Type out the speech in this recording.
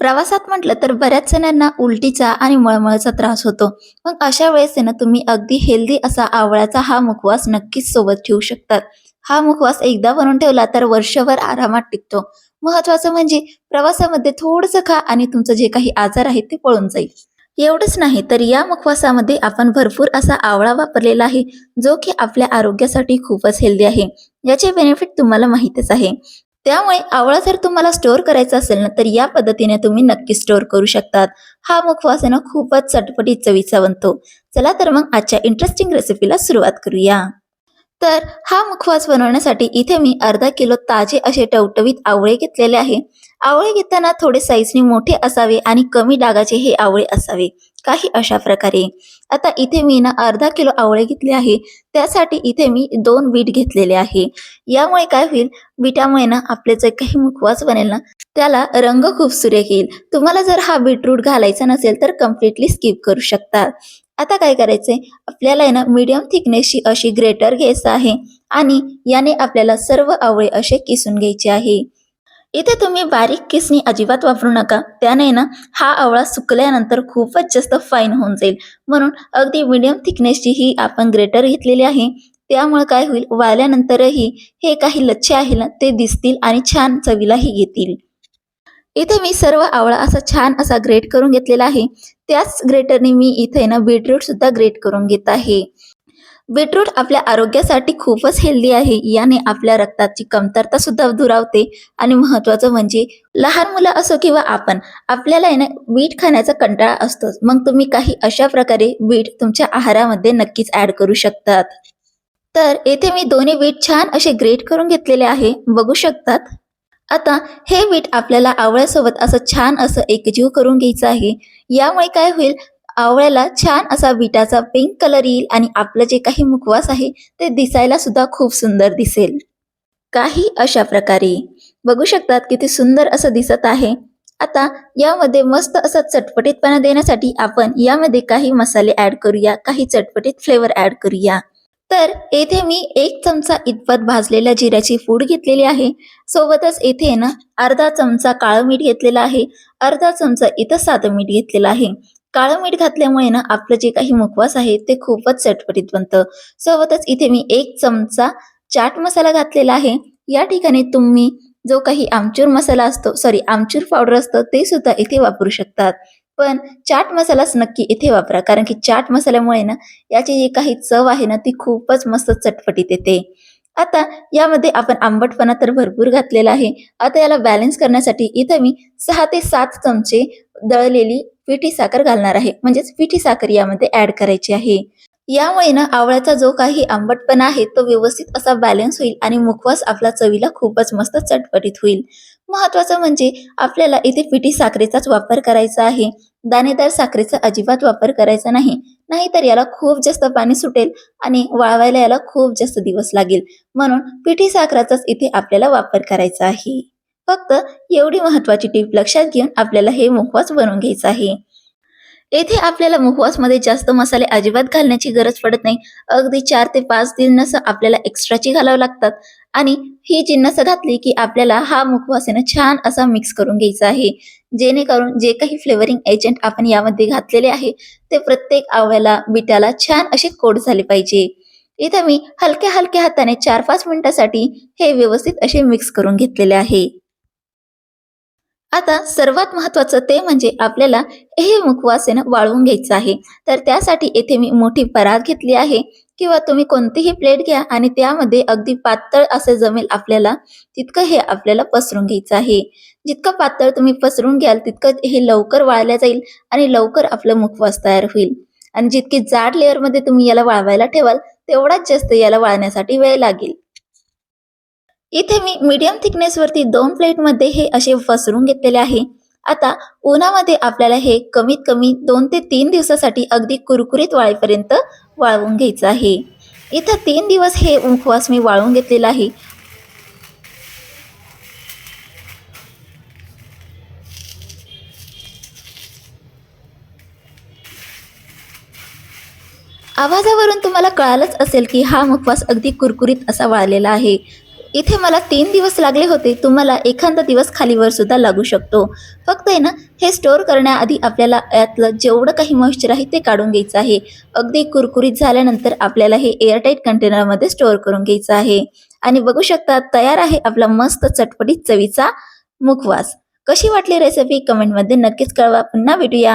प्रवासात म्हटलं तर बऱ्याच जणांना उलटीचा आणि मळमळचा त्रास होतो. मग अशा वेळेस ना तुम्ही अगदी हेल्दी असा आवळ्याचा हा मुखवास नक्कीच सोबत ठेवू शकतात. हा मुखवास एकदा बनवून ठेवला तर वर्षभर आरामात टिकतो. महत्वाचं म्हणजे प्रवासामध्ये थोडंसं खा आणि तुमचं जे काही आजार आहे ते पळून जाईल. एवढंच नाही तर या मुखवासामध्ये आपण भरपूर असा आवळा वापरलेला आहे जो की आपल्या आरोग्यासाठी खूपच हेल्दी आहे. याचे बेनिफिट तुम्हाला माहितच आहे. त्यामुळे आवळा जर तुम्हाला स्टोअर करायचा असेल ना तर या पद्धतीने तुम्ही नक्की स्टोअर करू शकतात. हा मुखवास आहे ना खूपच चटपटीत चवीचा बनतो. चला तर मग आजच्या इंटरेस्टिंग रेसिपीला सुरुवात करूया. तर हा मुखवास बनवण्यासाठी इथे मी अर्धा किलो ताजे असे टवटवीत आवळे घेतलेले आहे. आवळे घेताना थोडे साईजने मोठे असावे आणि कमी डागाचे हे आवळे असावे. काही अशा प्रकारे. आता इथे मी ना अर्धा किलो आवळे घेतले आहे. त्यासाठी इथे मी दोन बीट घेतलेले आहे. यामुळे काय होईल? बीटामुळे ना आपले जे काही मुखवास बनेल ना त्याला रंग खूप सुरेख येईल. तुम्हाला जर हा बीटरूट घालायचा नसेल तर कम्प्लिटली स्किप करू शकता. आता काय करायचंय? आपल्याला आहे ना मीडियम थिकनेसची अशी ग्रेटर घ्यायचं आहे आणि याने आपल्याला सर्व आवळे असे किसून घ्यायचे आहे. इथे तुम्ही बारीक किसणी अजिबात वापरू नका. त्याने ना हा आवळा सुकल्यानंतर खूपच जास्त फाईन होऊन जाईल. म्हणून अगदी मिडियम थिकनेसची ही आपण ग्रेटर घेतलेली आहे. त्यामुळे काय होईल? वाळल्यानंतरही हे काही लच्छे आहे ना ते दिसतील आणि छान चवीलाही घेतील. इथे मी सर्व आवळा असा छान असा ग्रेट करून घेतलेला आहे. त्याच ग्रेटरने मी इथे ना बीटरूट सुद्धा ग्रेट करून घेत आहे. बीटरूट आपल्या आरोग्यासाठी खूपच हेल्दी आहे. याने आपल्या रक्ताची कमतरता सुद्धा दुरावते. आणि महत्वाचं म्हणजे लहान मुलं असो किंवा आपण आपल्याला आहे ना बीट खाण्याचा कंटाळा असतोच. मग तुम्ही काही अशा प्रकारे बीट तुमच्या आहारामध्ये नक्कीच ऍड करू शकतात. तर येथे मी दोन्ही बीट छान असे ग्रेट करून घेतलेले आहे. बघू शकतात? आता हे बीट आपल्याला आवळ्यासोबत असं छान असं एकजीव करून घ्यायचं आहे. यामुळे काय होईल? आवळ्याला छान असा विटाचा पिंक कलर येईल आणि आपलं जे काही मुखवास आहे ते दिसायला सुद्धा खूप सुंदर दिसेल. काही अशा प्रकारे. बघू शकतात किती सुंदर असं दिसत आहे. आता यामध्ये मस्त असं चटपटीतपणा देण्यासाठी आपण यामध्ये काही मसाले ऍड करूया काही चटपटीत फ्लेवर ऍड करूया. तर येथे मी एक चमचा इतपत भाजलेल्या जिऱ्याची पूड घेतलेली आहे. सोबतच येथे ना अर्धा चमचा काळं मीठ घेतलेला आहे. अर्धा चमचा इथं साधं मीठ घेतलेलं आहे. काळं मीठ घातल्यामुळे ना आपलं जे काही मुखवास आहे ते खूपच चटपटीत बनतं सोबतच इथे मी एक चमचा चाट मसाला घातलेला आहे. या ठिकाणी तुम्ही जो काही आमचूर मसाला असतो सॉरी आमचूर पावडर असतं ते सुद्धा इथे वापरू शकतात. पण चाट मसालाच नक्की इथे वापरा कारण की चाट मसाल्यामुळे ना याची जी काही चव आहे ना ती खूपच मस्त चटपटीत येते. आता यामध्ये आपण आंबटपणा तर भरपूर घातलेला आहे. आता याला बॅलन्स करण्यासाठी इथं मी सहा ते सात चमचे दळलेली पिठी साखर घालणार आहे. म्हणजेच पिठी साखर यामध्ये ऍड करायची आहे. यामुळे ना आवळ्याचा जो काही आंबटपणा आहे तो व्यवस्थित असा बॅलन्स होईल आणि मुखवास आपला चवीला खूपच मस्त चटपटीत होईल. महत्वाचं म्हणजे आपल्याला इथे पिठी साखरेचाच वापर करायचा आहे. दाणेदार साखरेचा अजिबात वापर करायचा नाही. नाहीतर याला खूप जास्त पाणी सुटेल आणि वाळवायला याला खूप जास्त दिवस लागेल. म्हणून पिठी साखराचाच इथे आपल्याला वापर करायचा आहे. फक्त एवढी महत्वाची टीप लक्षात घेऊन आपल्याला हे मुखवास बनवून घ्यायचं आहे. येथे आपल्याला मुखवासमध्ये जास्त मसाले अजिबात घालण्याची गरज पडत नाही. अगदी चार ते पाच जिन्नस आपल्याला एक्स्ट्राची घालावं लागतात. आणि ही जिन्नस घातली की आपल्याला हा मुखवास छान असा मिक्स करून घ्यायचा आहे. जेणेकरून जे काही फ्लेवरिंग एजंट आपण यामध्ये घातलेले आहे ते प्रत्येक आवळ्याला बिटाला छान असे कोड झाले पाहिजे. इथे मी हलक्या हलक्या हाताने चार पाच मिनिटासाठी हे व्यवस्थित असे मिक्स करून घेतलेले आहे. आता सर्वात महत्वाचं ते म्हणजे आपल्याला हे मुखवास वाळवून घ्यायचं आहे. तर त्यासाठी येथे मी मोठी परात घेतली आहे. किंवा तुम्ही कोणतीही प्लेट घ्या आणि त्यामध्ये अगदी पातळ असे जमेल आपल्याला तितकं हे आपल्याला पसरून घ्यायचं आहे. जितकं पातळ तुम्ही पसरून घ्याल तितकं हे लवकर वाळल्या जाईल आणि लवकर आपलं मुखवास तयार होईल. आणि जितकी जाड लेअरमध्ये तुम्ही याला वाळवायला ठेवाल तेवढाच जास्त याला वाळण्यासाठी वेळ लागेल. इथे मी मीडियम थिकनेसवरती दोन प्लेटमध्ये हे असे पसरून घेतलेले आहे. आता उन्हामध्ये आपल्याला हे कमीत कमी दोन ते तीन दिवसासाठी अगदी कुरकुरीत वाळेपर्यंत वाळवून घ्यायचं आहे. इथं तीन दिवस हे मुखवास मी वाळवून घेतलेला आहे. आवाजावरून तुम्हाला कळालंच असेल की हा मुखवास अगदी कुरकुरीत असा वाळलेला आहे. इथे मला तीन दिवस लागले होते. तुम्हाला एखादा दिवस खालीवर सुद्धा लागू शकतो. फक्त आहे ना हे स्टोअर करण्याआधी आपल्याला यातलं जेवढं काही मॉइश्चर आहे ते काढून घ्यायचं आहे. अगदी कुरकुरीत झाल्यानंतर आपल्याला हे एअरटाईट कंटेनरमध्ये स्टोअर करून घ्यायचं आहे. आणि बघू शकता तयार आहे आपला मस्त चटपटीत चवीचा मुखवास. कशी वाटली रेसिपी कमेंटमध्ये नक्कीच कळवा. पुन्हा भेटूया.